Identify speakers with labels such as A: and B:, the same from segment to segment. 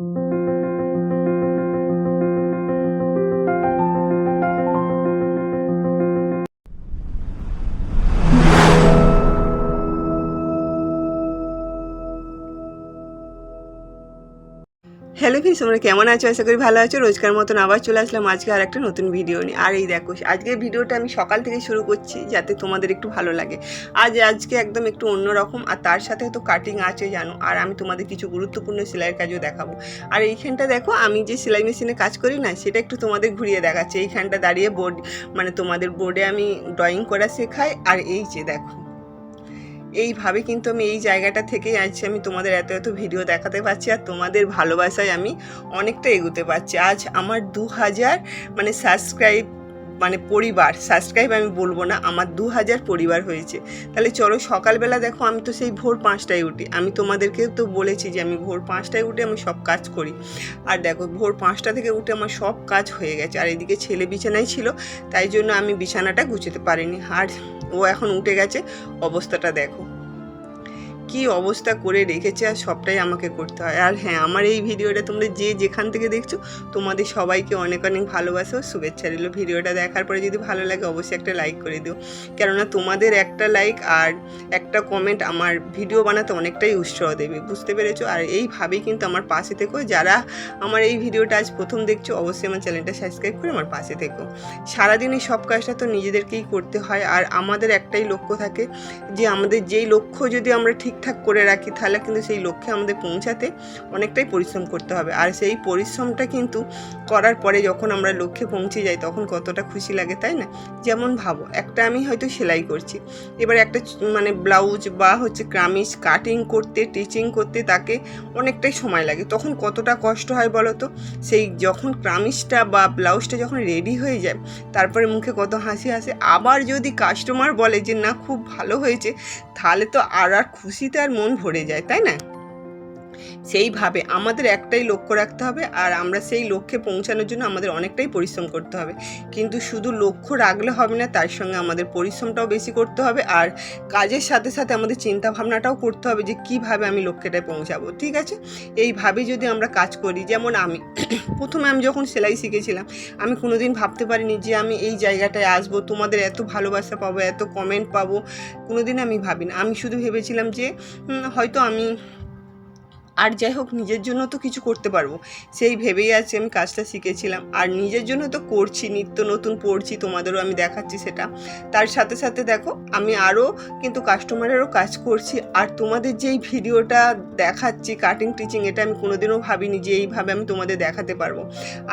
A: thank you friends তোমরা কেমন আছো? আশা করি ভালো আছো। রোজকার মতন আবার চলে আসলাম আজকে আর একটা নতুন ভিডিও নিয়ে। আর এই দেখো, আজকের ভিডিওটা আমি সকাল থেকে শুরু করছি যাতে তোমাদের একটু ভালো লাগে। আজ, আজকে একদম একটু অন্যরকম আর তার সাথে তো কাটিং আছে জানো। আর আমি তোমাদের কিছু গুরুত্বপূর্ণ সেলাইয়ের কাজও দেখাবো। আর এইখানটা দেখো, আমি যে সেলাই মেশিনে কাজ করি না, সেটা একটু তোমাদের ঘুরিয়ে দেখাচ্ছি। এইখানটা দাঁড়িয়ে বোর্ড মানে তোমাদের বোর্ডে আমি ড্রয়িং করা শেখাই। আর এই যে দেখো এইভাবে কিন্তু আমি এই জায়গাটা থেকেই আজকে আমি তোমাদের এত এত ভিডিও দেখাতে পারছি আর তোমাদের ভালোবাসায় আমি অনেকটা এগোতে পারছি। আজ আমার দু হাজার মানে সাবস্ক্রাইব মানে পরিবার সাবস্ক্রাইব আমি বলব না, আমার দু হাজার পরিবার হয়েছে। তাহলে চলো সকালবেলা দেখো আমি তো সেই ভোর পাঁচটায় উঠি। আমি তোমাদেরকে তো বলেছি যে আমি ভোর পাঁচটায় উঠে আমি সব কাজ করি। আর দেখো ভোর পাঁচটা থেকে উঠে আমার সব কাজ হয়ে গেছে। আর এদিকে ছেলে বিছানায় ছিল, তাই জন্য আমি বিছানাটা গুছোতে পারিনি। আর ও এখন উঠে গেছে, অবস্থাটা দেখো। কি অবস্থা করে রেখেছে আর সবটাই আমাকে করতে হয়। আর হ্যাঁ আমার এই ভিডিওটা তোমরা যে যেখান থেকে দেখছ, তোমাদের সবাইকে অনেক অনেক ভালোবাসা শুভেচ্ছা রইল। ভিডিওটা দেখার পরে যদি ভালো লাগে, অবশ্যই একটা লাইক করে দিও। কেননা তোমাদের একটা লাইক আর একটা কমেন্ট আমার ভিডিও বানাতে অনেকটাই উৎসাহ দেবে, বুঝতে পেরেছ? আর এইভাবেই কিন্তু আমার পাশে থেকো। যারা আমার এই ভিডিওটা আজ প্রথম দেখছ, অবশ্যই আমার চ্যানেলটা সাবস্ক্রাইব করে আমার পাশে থেকো। সারাদিন এই সব কাজটা তো নিজেদেরকেই করতে হয়। আর আমাদের একটাই লক্ষ্য থাকে যে, আমাদের যেই লক্ষ্য যদি আমরা ঠিকঠাক করে রাখি, তাহলে কিন্তু সেই লক্ষ্যে আমাদের পৌঁছাতে অনেকটাই পরিশ্রম করতে হবে। আর সেই পরিশ্রমটা কিন্তু করার পরে যখন আমরা লক্ষ্যে পৌঁছে যাই, তখন কতটা খুশি লাগে, তাই না? যেমন ভাবো, একটা আমি হয়তো সেলাই করছি। এবার একটা মানে ব্লাউজ বা হচ্ছে কামিজ কাটিং করতে টিচিং করতে তাকে অনেকটাই সময় লাগে। তখন কতটা কষ্ট হয় বলো তো? সেই যখন কামিজটা বা ব্লাউজটা যখন রেডি হয়ে যায়, তারপরে মুখে কত হাসি আসে। আবার যদি কাস্টমার বলে যে, না, খুব ভালো হয়েছে। তাহলে তো আর আর খুশিতে আর মন ভরে যায় তাই না? সেইভাবে আমাদের একটাই লক্ষ্য রাখতে হবে আর আমরা সেই লক্ষ্যে পৌঁছানোর জন্য আমাদের অনেকটাই পরিশ্রম করতে হবে। কিন্তু শুধু লক্ষ্য রাখলে হবে না, তার সঙ্গে আমাদের পরিশ্রমটাও বেশি করতে হবে আর কাজের সাথে সাথে আমাদের চিন্তা ভাবনাটাও করতে হবে যে কীভাবে আমি লক্ষ্যটায় পৌঁছাবো, ঠিক আছে? এইভাবে যদি আমরা কাজ করি, যেমন আমি প্রথমে আমি যখন সেলাই শিখেছিলাম, আমি কোনোদিন ভাবতে পারিনি যে আমি এই জায়গাটায় আসব, তোমাদের এত ভালোবাসা পাবো, এত কমেন্ট পাবো, কোনোদিন আমি ভাবিনি। আমি শুধু ভেবেছিলাম যে হয়তো আমি আর যাই হোক, নিজের জন্য তো কিছু করতে পারব। সেই ভেবেই আছে আমি কাজটা শিখেছিলাম। আর নিজের জন্য তো করছি, নিত্য নতুন পড়ছি, তোমাদেরও আমি দেখাচ্ছি সেটা। তার সাথে সাথে দেখো, আমি আরও কিন্তু কাস্টমারেরও কাজ করছি। আর তোমাদের যেই ভিডিওটা দেখাচ্ছি কাটিং টিচিং এটা আমি কোনোদিনও ভাবিনি যে এইভাবে আমি তোমাদের দেখাতে পারব।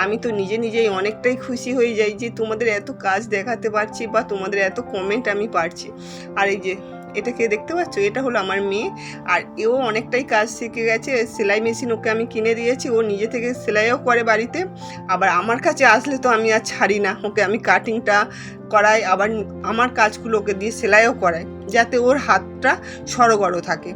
A: আমি তো নিজে নিজেই অনেকটাই খুশি হয়ে যাই যে তোমাদের এত কাজ দেখাতে পারছি বা তোমাদের এত কমেন্ট আমি পারছি। আর এই যে এটাকে দেখতে পাচ্ছ? এটা হলো আমার মেয়ে। আর এও অনেকটাই কাজ শিখে গেছে। সেলাই মেশিন ওকে আমি কিনে দিয়েছি। ও নিজে থেকে সেলাইও করে বাড়িতে। আবার আমার কাছে আসলে তো আমি আর ছাড়ি না। ওকে আমি কাটিংটা করাই, আবার আমার কাজগুলো ওকে দিয়ে সেলাইও করাই, যাতে ওর হাতটা সরগড় থাকে।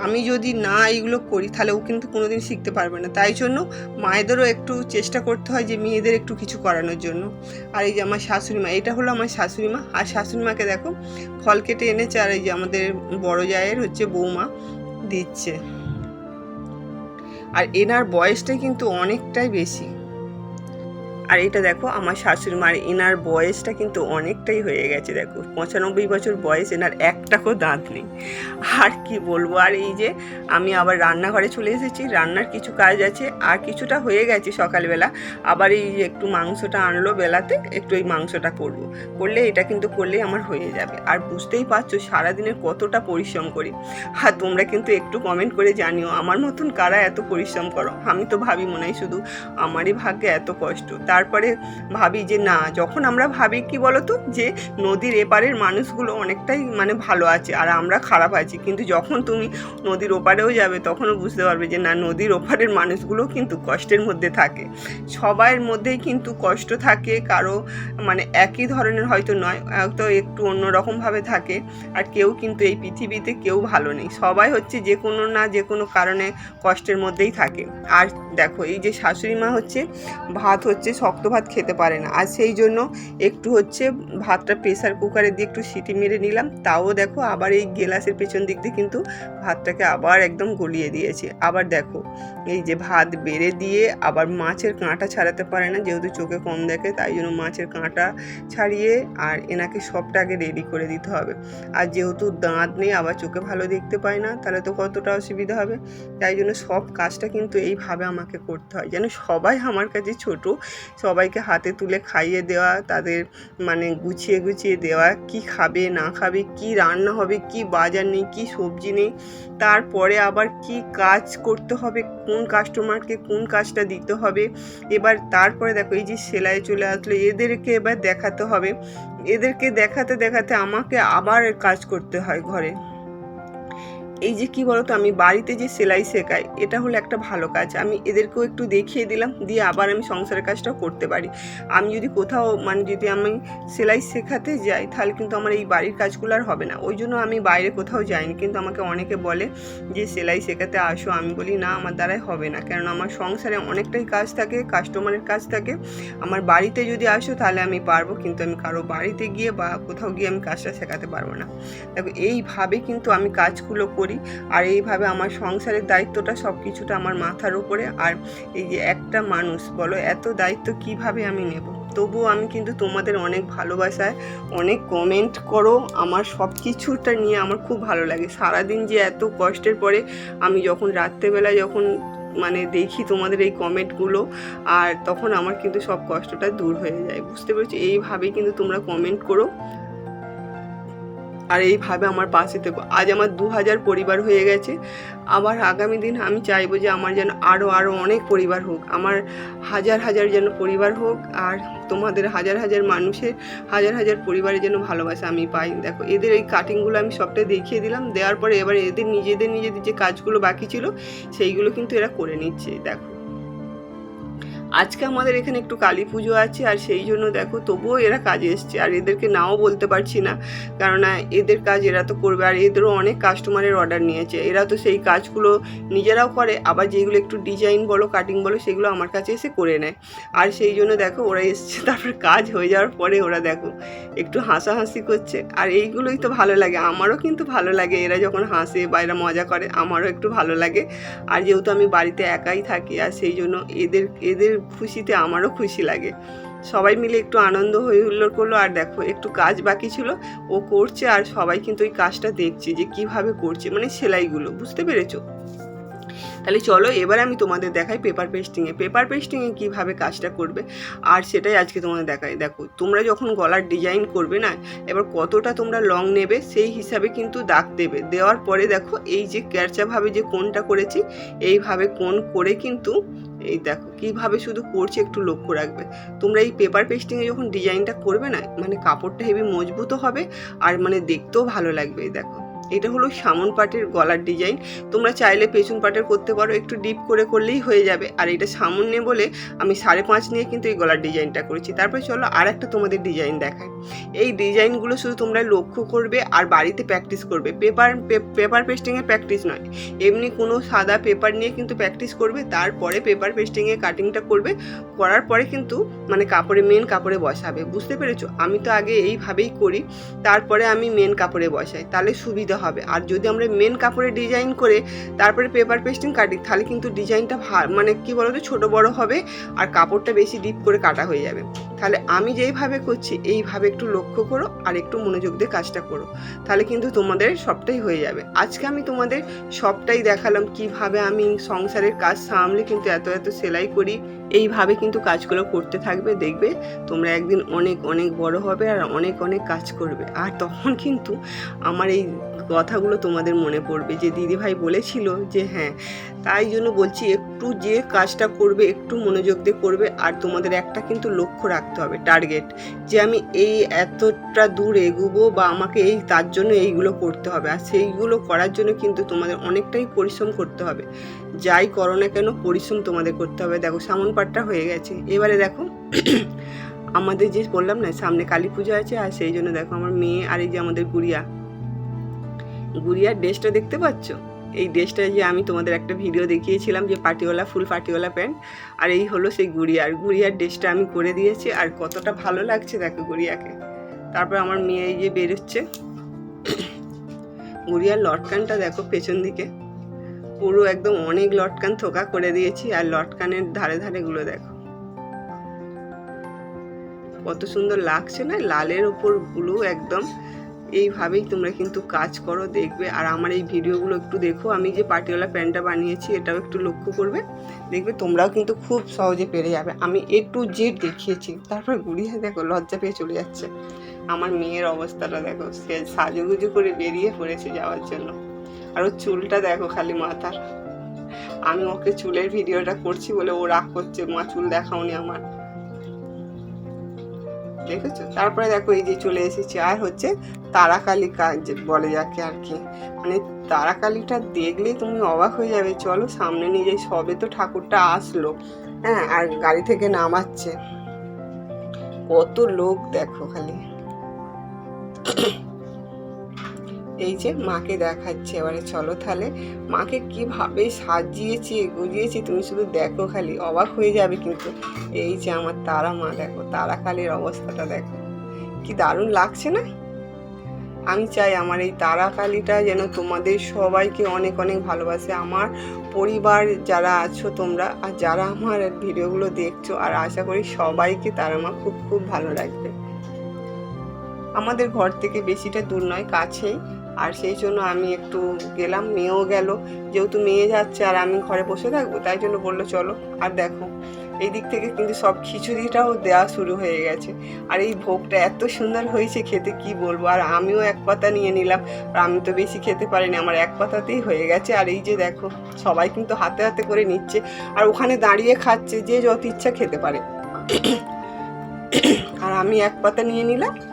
A: আমি যদি না এইগুলো করি, তাহলে ও কিন্তু কোনোদিন শিখতে পারবে না। তাই জন্য মায়েদেরও একটু চেষ্টা করতে হয় যে মেয়েদের একটু কিছু করানোর জন্য। আর এই যে আমার শাশুড়ি মা, এটা হলো আমার শাশুড়ি মা। আর শাশুড়ি মাকে দেখো, ফল কেটে এনেছে আর এই যে আমাদের বড় জায়ের হচ্ছে বৌমা দিচ্ছে। আর এনার বয়সটা কিন্তু অনেকটাই বেশি। আর এটা দেখো, আমার শাশুড়ি মার এনার বয়সটা কিন্তু অনেকটাই হয়ে গেছে, দেখো। পঁচানব্বই বছর বয়স, এনার একটাকেও দাঁত নেই। আর কি বলব, আর এই যে আমি আবার রান্নাঘরে চলে এসেছি, রান্নার কিছু কাজ আছে, আর কিছুটা হয়ে গেছে সকালবেলা। আবার এই যে একটু মাংসটা আনলো বেলাতে, একটু এই মাংসটা করব। করলে এটা কিন্তু করলেই আমার হয়ে যাবে। আর বুঝতেই পারছ, সারাদিনের কতটা পরিশ্রম করি। আর তোমরা কিন্তু একটু কমেন্ট করে জানিও, আমার মতন কারা এত পরিশ্রম করো? আমি তো ভাবি মনে হয় শুধু আমারই ভাগ্যে এত কষ্ট। তারপরে ভাবি যে, না, যখন আমরা ভাবি, কি বলতো, যে নদীর এপারের মানুষগুলো অনেকটাই মানে ভালো আছে আর আমরা খারাপ আছি। কিন্তু যখন তুমি নদীর ওপারেও যাবে, তখনও বুঝতে পারবে যে, না, নদীর ওপারের মানুষগুলো কিন্তু কষ্টের মধ্যে থাকে। সবার মধ্যেই কিন্তু কষ্ট থাকে, কারও মানে একই ধরনের হয়তো নয়, হয়তো একটু অন্যরকমভাবে থাকে। আর কেউ কিন্তু এই পৃথিবীতে কেউ ভালো নেই। সবাই হচ্ছে যে কোনো না যে কোনো কারণে কষ্টের মধ্যেই থাকে। আর দেখো, এই যে শাশুড়ি মা হচ্ছে, ভাত হচ্ছে শক্ত ভাত খেতে পারে না। আর সেই জন্য একটু হচ্ছে ভাতটা প্রেসার কুকারে দিয়ে একটু সিটি মেরে নিলাম। তাও দেখো আবার এই গেলাসের পেছন দিক দিয়ে কিন্তু ভাতটাকে আবার একদম গলিয়ে দিয়েছে। আবার দেখো এই যে ভাত বেড়ে দিয়ে আবার মাছের কাঁটা ছাড়াতে পারে না, যেহেতু চোখে কম দেখে, তাই জন্য মাছের কাঁটা ছাড়িয়ে আর এনাকে সবটা আগে রেডি করে দিতে হবে। আর যেহেতু দাঁত নেই, আবার চোখে ভালো দেখতে পায় না, তাহলে তো কতটা অসুবিধা হবে? তাই জন্য সব কাজটা কিন্তু এইভাবে আমাকে করতে হয়। যেন সবাই আমার কাছে ছোট সবাইকে হাতে তুলে খাইয়ে দেওয়া, তাদের মানে গুছিয়ে গুছিয়ে দেওয়া, কি খাবে, না খাবে, কি রান্না হবে, কি বাজার নেই, কি সবজি নেই, তারপরে আবার কি কাজ করতে হবে, কোন কাস্টমারকে কোন কাজটা দিতে হবে, এবার তারপরে দেখো এই যে সেলাই চলে আসলো, এদেরকে এবার দেখাতে হবে, এদেরকে দেখাতে দেখাতে আমাকে আবার কাজ করতে হয় ঘরে। এই যে কি বলতো, আমি বাড়িতে যে সেলাই শেখাই, এটা হলো একটা ভালো কাজ। আমি এদেরকেও একটু দেখিয়ে দিলাম, দিয়ে আবার আমি সংসারের কাজটাও করতে পারি। আমি যদি কোথাও মানে যদি আমি সেলাই শেখাতে যাই, তাহলে কিন্তু আমার এই বাড়ির কাজগুলো আর হবে না। ওই জন্য আমি বাইরে কোথাও যাইনি। কিন্তু আমাকে অনেকে বলে যে, সেলাই শেখাতে আসো। আমি বলি, না, আমার দ্বারাই হবে না। কারণ আমার সংসারে অনেকটাই কাজ থাকে, কাস্টমারের কাজ থাকে। আমার বাড়িতে যদি আসো, তাহলে আমি পারব, কিন্তু আমি কারও বাড়িতে গিয়ে বা কোথাও গিয়ে আমি কাজটা শেখাতে পারব না। দেখো, এইভাবে কিন্তু আমি কাজগুলো করি। আর এইভাবে আমার সংসারের দায়িত্বটা সব কিছুটা আমার মাথার উপরে। আর এই যে একটা মানুষ, বলো, এত দায়িত্ব কীভাবে আমি নেব? তবুও আমি কিন্তু তোমাদের অনেক ভালোবাসায় অনেক কমেন্ট করো। আমার সব কিছুটা নিয়ে আমার খুব ভালো লাগে। সারাদিন যে এত কষ্টের পরে আমি যখন রাত্রেবেলা যখন মানে দেখি তোমাদের এই কমেন্টগুলো আর তখন আমার কিন্তু সব কষ্টটা দূর হয়ে যায়। বুঝতে পেরেছি? এইভাবেই কিন্তু তোমরা কমেন্ট করো। আর এইভাবে আমার পাশে থেকো। আজ আমার দু হাজার পরিবার হয়ে গেছে। আবার আগামী দিন আমি চাইব যে আমার যেন আরও আরও অনেক পরিবার হোক। আমার হাজার হাজার যেন পরিবার হোক আর তোমাদের হাজার হাজার মানুষের হাজার হাজার পরিবারের যেন ভালোবাসা আমি পাই। দেখো, এদের এই কাটিংগুলো আমি সবটাই দেখিয়ে দিলাম। দেওয়ার পরে এবার এদের নিজেদের নিজেদের যে কাজগুলো বাকি ছিল, সেইগুলো কিন্তু এরা করে নিচ্ছে। দেখো। আজকে আমাদের এখানে একটু কালী পুজো আছে, আর সেই জন্য দেখো তবুও এরা কাজে এসছে, আর এদেরকে নাও বলতে পারছি না। কেননা এদের কাজ এরা তো করবে, আর এদেরও অনেক কাস্টমারের অর্ডার নিয়েছে। এরা তো সেই কাজগুলো নিজেরাও করে, আবার যেগুলো একটু ডিজাইন বলো কাটিং বলো, সেগুলো আমার কাছে এসে করে নেয়। আর সেই জন্য দেখো ওরা এসছে, তারপর কাজ হয়ে যাওয়ার পরে ওরা দেখো একটু হাসাহাসি করছে। আর এইগুলোই তো ভালো লাগে, আমারও কিন্তু ভালো লাগে, এরা যখন হাসে বা এরা মজা করে, আমারও একটু ভালো লাগে। আর যেহেতু আমি বাড়িতে একাই থাকি, আর সেই জন্য এদের এদের খুশিতে আমারও খুশি লাগে। সবাই মিলে একটু আনন্দ হয়ে হুল্লোড় করল। আর দেখো, একটু কাজ বাকি ছিল। ও করছে আর সবাই কিন্তু ওই কাজটা দেখছে যে কীভাবে করছে মানে সেলাইগুলো। বুঝতে পেরেছ? তাহলে চলো, এবার আমি তোমাদের দেখাই পেপার পেস্টিংয়ে পেপার পেস্টিংয়ে কীভাবে কাজটা করবে? আর সেটাই আজকে তোমাদের দেখাই। দেখো, তোমরা যখন গলার ডিজাইন করবে না, এবার কতটা তোমরা লং নেবে, সেই হিসাবে কিন্তু দাগ দেবে। দেওয়ার পরে দেখো, এই যে ক্যারচাভাবে যে কোনটা করেছি, এইভাবে কোন করে কিন্তু এই দেখো, কীভাবে শুধু করছে একটু লক্ষ্য রাখবে। তোমরা এই পেপার পেস্টিংয়ে যখন ডিজাইনটা করবে না মানে কাপড়টা হেভি মজবুতও হবে আর মানে দেখতেও ভালো লাগবে, এই দেখো। এটা হলো সামন পাটের গলার ডিজাইন। তোমরা চাইলে পেছন পাটের করতে পারো, একটু ডিপ করে করলেই হয়ে যাবে। আর এটা সামনে বলে আমি সাড়ে পাঁচ নিয়ে কিন্তু এই গলার ডিজাইনটা করেছি। তারপরে চলো আর একটা তোমাদের ডিজাইন দেখায় এই ডিজাইনগুলো শুধু তোমরা লক্ষ্য করবে আর বাড়িতে প্র্যাকটিস করবে। পেপার পেপার পেস্টিংয়ে প্র্যাকটিস নয়। এমনি কোনো সাদা পেপার নিয়ে কিন্তু প্র্যাকটিস করবে, তারপরে পেপার পেস্টিংয়ে কাটিংটা করবে। করার পরে কিন্তু মানে কাপড়ে মেন কাপড়ে বসাবে। বুঝতে পেরেছ? আমি তো আগে এইভাবেই করি। তারপরে আমি মেন কাপড়ে বসাই। তাহলে সুবিধা হবে। আর যদি আমরা মেন কাপড়ে ডিজাইন করে তারপরে পেপার পেস্টিং কাটি, তাহলে কিন্তু ডিজাইনটা মানে কি বলতো, ছোট বড় হবে আর কাপড়টা বেশি ডিপ করে কাটা হয়ে যাবে। তাহলে আমি যেইভাবে করছি, এইভাবে একটু লক্ষ্য করো আর একটু মনোযোগ দিয়ে কাজটা করো। তাহলে কিন্তু তোমাদের সবটাই হয়ে যাবে। আজকে আমি তোমাদের সবটাই দেখালাম কীভাবে আমি সংসারের কাজ সামলে কিন্তু এত এত সেলাই করি এইভাবে কিন্তু কাজগুলো করতে থাকবে, দেখবে তোমরা একদিন অনেক অনেক বড় হবে আর অনেক অনেক কাজ করবে। আর তখন কিন্তু আমার এই কথাগুলো তোমাদের মনে পড়বে যে দিদিভাই বলেছিল যে হ্যাঁ তাই জন্য বলছি একটু যে কাজটা করবে, একটু মনোযোগ দিয়ে করবে আর তোমাদের একটা কিন্তু লক্ষ্য রাখতে হবে টার্গেট যে আমি এই এতটা দূর এগুবো বা আমাকে এই, তার জন্য এইগুলো করতে হবে। আর সেইগুলো করার জন্য কিন্তু তোমাদের অনেকটাই পরিশ্রম করতে হবে। যাই করো না কেন, পরিশ্রম তোমাদের করতে হবে। দেখো, সামন পাটটা হয়ে গেছে। এবারে দেখো, আমাদের যে বললাম না, সামনে কালী পুজো আছে, আর সেই জন্য দেখো আমার মেয়ে আর এই যে আমাদের গুড়িয়া। গুড়িয়ার ড্রেসটা দেখতে পাচ্ছ? এই ড্রেসটা যে আমি তোমাদের একটা ভিডিও দেখিয়েছিলাম যে পাটিওয়ালা, ফুল পাটিওয়ালা প্যান্ট, আর এই হলো সেই গুড়িয়ার। গুড়িয়ার ড্রেসটা আমি করে দিয়েছি, আর কতটা ভালো লাগছে দেখো গুড়িয়াকে। তারপর আমার মেয়ে এই যে বেরোচ্ছে। গুড়িয়ার লটকানটা দেখো পেছন দিকে। পুরো একদম অনেক লটকান থোকা করে দিয়েছি, আর লটকানের ধারে ধারে গুলো দেখো। কত সুন্দর লাগছে না? লালের ওপর ব্লু একদম এইভাবেই তোমরা কিন্তু কাজ করো, দেখবে। আর আমার এই ভিডিওগুলো একটু দেখো। আমি যে পাটিওয়ালা প্যান্টটা বানিয়েছি, এটাও একটু লক্ষ্য করবে। দেখবে তোমরাও কিন্তু খুব সহজে পেরে যাবে। আমি এ টু জেড দেখিয়েছি। তারপর গুড়িয়ে দেখো, লজ্জা পেয়ে চলে যাচ্ছে। আমার মেয়ের অবস্থাটা দেখো, সে সাজুগুজু করে বেরিয়ে পড়েছে যাওয়ার জন্য। আর ওর চুলটা দেখো খালি মাথার। আমি ওকে চুলের ভিডিওটা করছি বলে ও রাগ করছে, মা চুল দেখাওনি আমার। দেখেছ? তারপরে দেখো এই যে চলে এসেছি, আর হচ্ছে তারাকালি কাজ বলে যাকে আর কি। মানে তারাকালিটা দেখলে তুমি অবাক হয়ে যাবে, চলো সামনে নিয়ে যাই, সবে তো ঠাকুরটা আসলো। হ্যাঁ আর গাড়ি থেকে নামাচ্ছে। কত লোক দেখো খালি। এই যে মাকে দেখাচ্ছে, এবারে চলো তাহলে। মাকে কীভাবে সাজিয়েছি গুজিয়েছি তুমি শুধু দেখো খালি, অবাক হয়ে যাবে কিন্তু। এই যে আমার তারা মা, দেখো, তারা কালীর অবস্থাটা দেখো। কি দারুণ লাগছে না? আমি চাই আমার এই তারাকালিটা যেন তোমাদের সবাইকে অনেক অনেক ভালোবাসে। আমার পরিবার যারা আছো তোমরা, আর যারা আমার ভিডিওগুলো দেখছ, আর আশা করি সবাইকে তারা মা খুব খুব ভালো লাগবে। আমাদের ঘর থেকে বেশিটা দূর নয়, কাছেই। আর সেই জন্য আমি একটু গেলাম, মেয়েও গেল। যেহেতু মেয়ে যাচ্ছে আর আমি ঘরে বসে থাকব, তাই জন্য বলল, চলো, আর দেখো। এই দিক থেকে কিন্তু সব খিচুড়িটাও দেওয়া শুরু হয়ে গেছে। আর এই ভোগটা এত সুন্দর হয়েছে খেতে, কি বলব? আর আমিও এক পাতা নিয়ে নিলাম। আর আমি তো বেশি খেতে পারিনি, আমার এক পাতাতেই হয়ে গেছে। আর এই যে দেখো, সবাই কিন্তু হাতে হাতে করে নিচ্ছে। আর ওখানে দাঁড়িয়ে খাচ্ছে যে যত ইচ্ছা খেতে পারে। আর আমি এক পাতা নিয়ে নিলাম।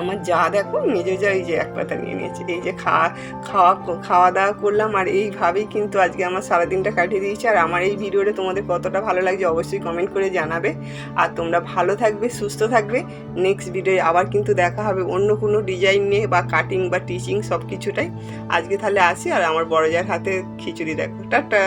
A: আমার যা দেখো মেজো যা এই যে এক পাতা নিয়ে নিয়েছে। এই যে খাওয়া খাওয়া খাওয়া দাওয়া করলাম আর এইভাবেই কিন্তু আজকে আমার সারাদিনটা কাটিয়ে দিয়েছি। আর আমার এই ভিডিওটা তোমাদের কতটা ভালো লাগছে অবশ্যই কমেন্ট করে জানাবে। আর তোমরা ভালো থাকবে, সুস্থ থাকবে। নেক্সট ভিডিওয়ে আবার কিন্তু দেখা হবে অন্য কোনো ডিজাইন নিয়ে বা কাটিং বা টিচিং সব কিছুটাই আজকে তাহলে আসি আর আমার বড় যার হাতে খিচুড়ি দেখো। টাটা!